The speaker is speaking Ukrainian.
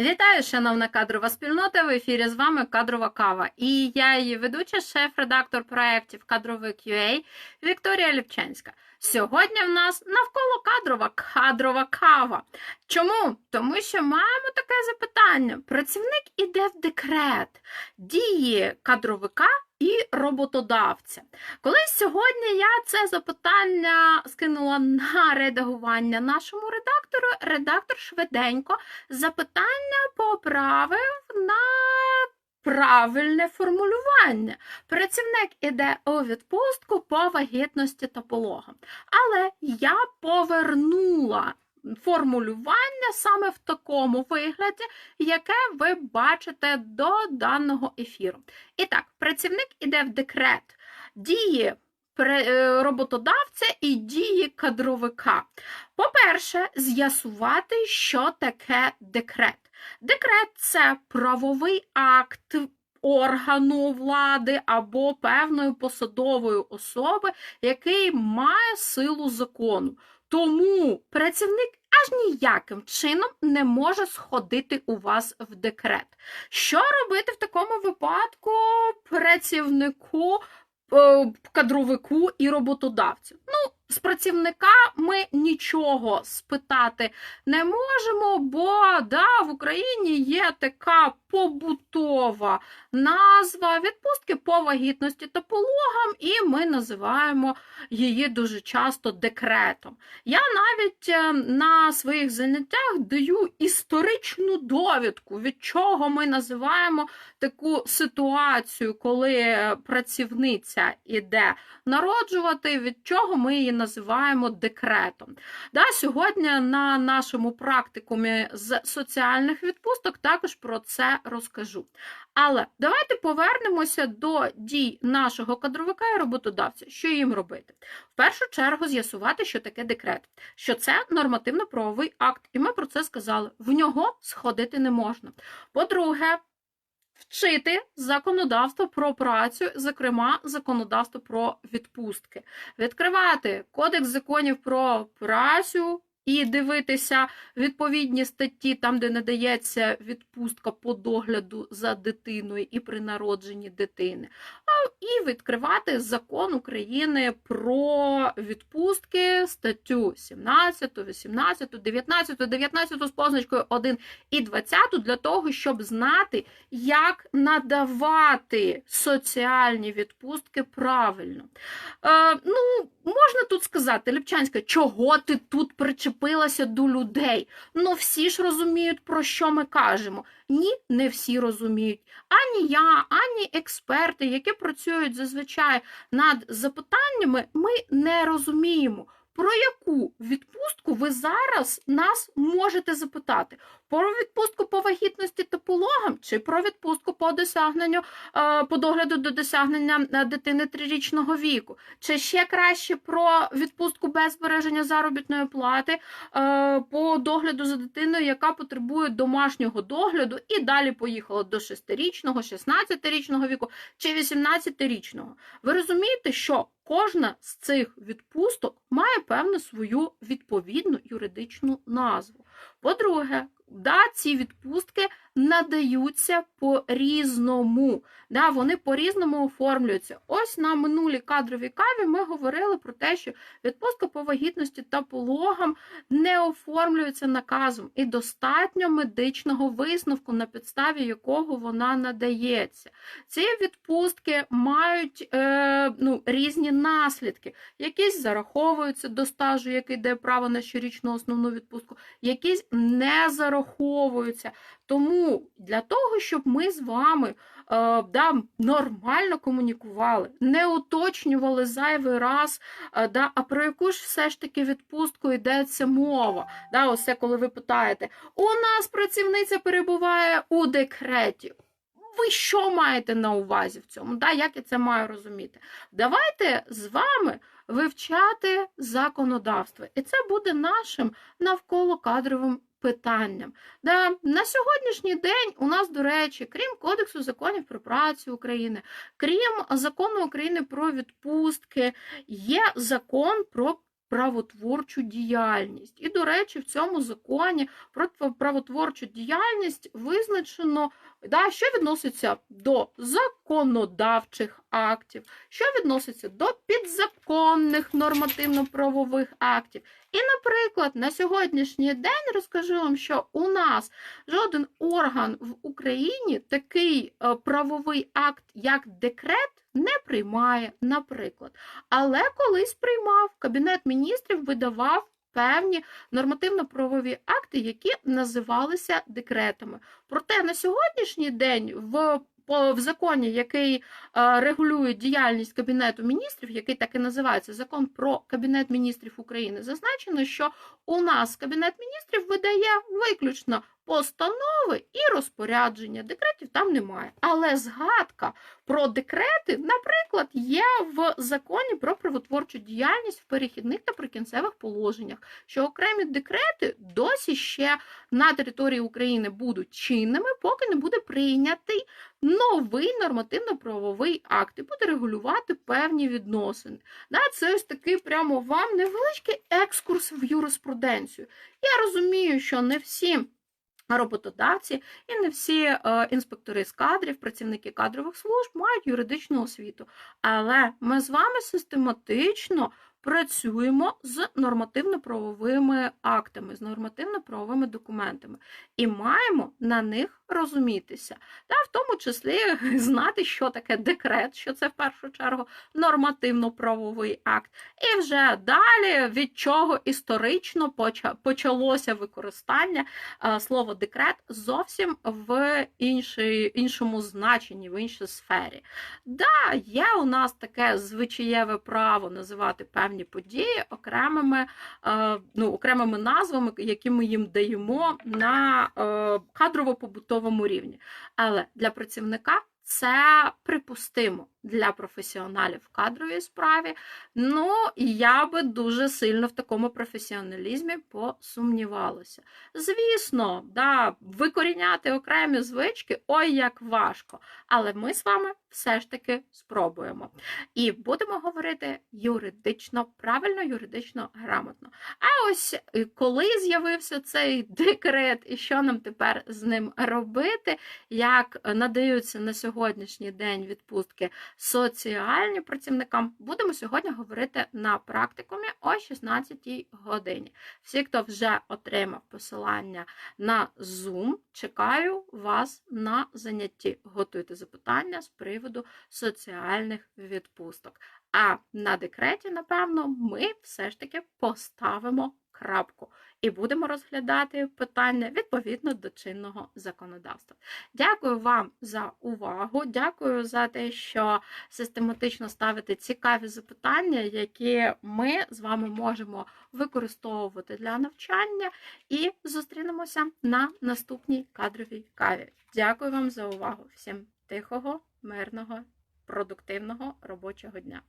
Вітаю, шановна кадрова спільнота. В ефірі з вами кадрова кава. І я її ведуча, шеф-редактор проєктів Кадровик QA Вікторія Ліпченська. Сьогодні в нас навколо кадрова кадрова кава. Чому? Тому що маємо таке запитання: працівник іде в декрет, дії кадровика і роботодавця. Колись сьогодні я це запитання скинула на редагування нашому редактору. Редактор швиденько запитання поправив на правильне формулювання. Працівник іде у відпустку по вагітності та пологам. Але я повернула формулювання саме в такому вигляді, яке ви бачите до даного ефіру. І так, працівник іде в декрет. Дії е, роботодавця і дії кадровика. По-перше, з'ясувати, що таке декрет. Декрет це правовий акт органу влади або певної посадової особи, який має силу закону. Тому працівник аж ніяким чином не може сходити у вас в декрет. Що робити в такому випадку працівнику, е, кадровику і роботодавцю? Ну, з працівника ми нічого спитати не можемо, бо да, в Україні є така побутова назва відпустки по вагітності та пологам, і ми називаємо її дуже часто декретом. Я навіть е, на своїх заняттях даю історичну довідку, від чого ми називаємо таку ситуацію, коли працівниця іде народжувати, від чого ми її називаємо декретом. Да, сьогодні на нашому практикумі з соціальних відпусток також про це розкажу. Але давайте повернемося до дій нашого кадровика і роботодавця. Що їм робити? В першу чергу з'ясувати, що таке декрет, що це нормативно-правовий акт, і ми про це сказали. В нього сходити не можна. По-друге, вчити законодавство про працю, зокрема законодавство про відпустки, відкривати кодекс законів про працю. І дивитися відповідні статті, там, де надається відпустка по догляду за дитиною і при народженні дитини, і відкривати закон України про відпустки, статтю 17, 18, 19, 19 з позначкою 1 і 20 для того, щоб знати, як надавати соціальні відпустки правильно. Е, ну, можна тут сказати, Ліпчанська, чого ти тут причепилася до людей? Ну, всі ж розуміють, про що ми кажемо. Ні, не всі розуміють. Ані я, ані експерти, які працюють зазвичай над запитаннями, ми не розуміємо. Про яку відпустку ви зараз нас можете запитати? Про відпустку по вагітності та пологам, чи про відпустку по досягненню е, по догляду до досягнення е, дитини трирічного віку, чи ще краще про відпустку без збереження заробітної плати е, по догляду за дитиною, яка потребує домашнього догляду, і далі поїхала до 6-річного, 16-річного віку чи 18-річного. Ви розумієте, що кожна з цих відпусток має певну свою відповідну юридичну назву. По-друге, да, ці відпустки надаються по-різному. Да, вони по-різному оформлюються. Ось на минулій кадровій каві ми говорили про те, що відпустка по вагітності та пологам не оформлюється наказом і достатньо медичного висновку, на підставі якого вона надається. Ці відпустки мають е, ну, різні наслідки. Якісь зараховуються до стажу, який дає право на щорічну основну відпустку, якісь не зараховуються. Тому для того, щоб ми з вами е, да, нормально комунікували, не уточнювали зайвий раз, е, да, а про яку ж все ж таки відпустку йдеться мова. Да, ось це коли ви питаєте, у нас працівниця перебуває у декреті. Ви що маєте на увазі в цьому? Да, як я це маю розуміти? Давайте з вами вивчати законодавство. І це буде нашим навколокадровим питанням. Да, на сьогоднішній день у нас, до речі, крім Кодексу законів про працю України, крім закону України про відпустки, є закон про правотворчу діяльність. І, до речі, в цьому законі про правотворчу діяльність визначено, да, що відноситься до законодавчих актів, що відноситься до підзаконних нормативно-правових актів. І, наприклад, на сьогоднішній день розкажу вам, що у нас жоден орган в Україні такий е, правовий акт, як декрет, не приймає, наприклад. Але колись приймав Кабінет міністрів, видавав певні нормативно-правові акти, які називалися декретами. Проте на сьогоднішній день в в законі, який е, регулює діяльність Кабінету міністрів, який так і називається Закон про Кабінет міністрів України, зазначено, що у нас Кабінет міністрів видає виключно постанови і розпорядження. Декретів там немає. Але згадка про декрети, наприклад, є в законі про правотворчу діяльність в перехідних та прикінцевих положеннях, що окремі декрети досі ще на території України будуть чинними, поки не буде прийнятий новий нормативно-правовий акт і буде регулювати певні відносини. Це ось такий прямо вам невеличкий екскурс в юриспруденцію. Я розумію, що не всі роботодавці і не всі е, інспектори з кадрів, працівники кадрових служб мають юридичну освіту. Але ми з вами систематично працюємо з нормативно-правовими актами, з нормативно-правовими документами. І маємо на них розумітися, та в тому числі знати, що таке декрет, що це в першу чергу нормативно-правовий акт, і вже далі від чого історично почалося використання е, слово декрет зовсім в іншій, іншому значенні, в іншій сфері. Да, є у нас таке звичаєве право називати певні події окремими, е, ну, окремими назвами, які ми їм даємо на е, кадрово-побутовому рівні. Але для працівника це припустимо для професіоналів в кадровій справі. Ну, я би дуже сильно в такому професіоналізмі посумнівалася. Звісно, да, викоріняти окремі звички ой як важко. Але ми з вами все ж таки спробуємо. І будемо говорити юридично, правильно, юридично грамотно. А ось е, коли з'явився цей декрет, і що нам тепер з ним робити, як надаються на сьогоднішній день відпустки соціальні працівникам, будемо сьогодні говорити на практикумі о 16 годині. Всі, хто вже отримав посилання на Zoom, чекаю вас на занятті. Готуйте запитання з приводу соціальних відпусток. А на декреті, напевно, ми все ж таки поставимо крапку і будемо розглядати питання відповідно до чинного законодавства. Дякую вам за увагу. Дякую за те, що систематично ставите цікаві запитання, які ми з вами можемо використовувати для навчання. І зустрінемося на наступній кадровій каві. Дякую вам за увагу. Всім тихого, мирного, продуктивного робочого дня.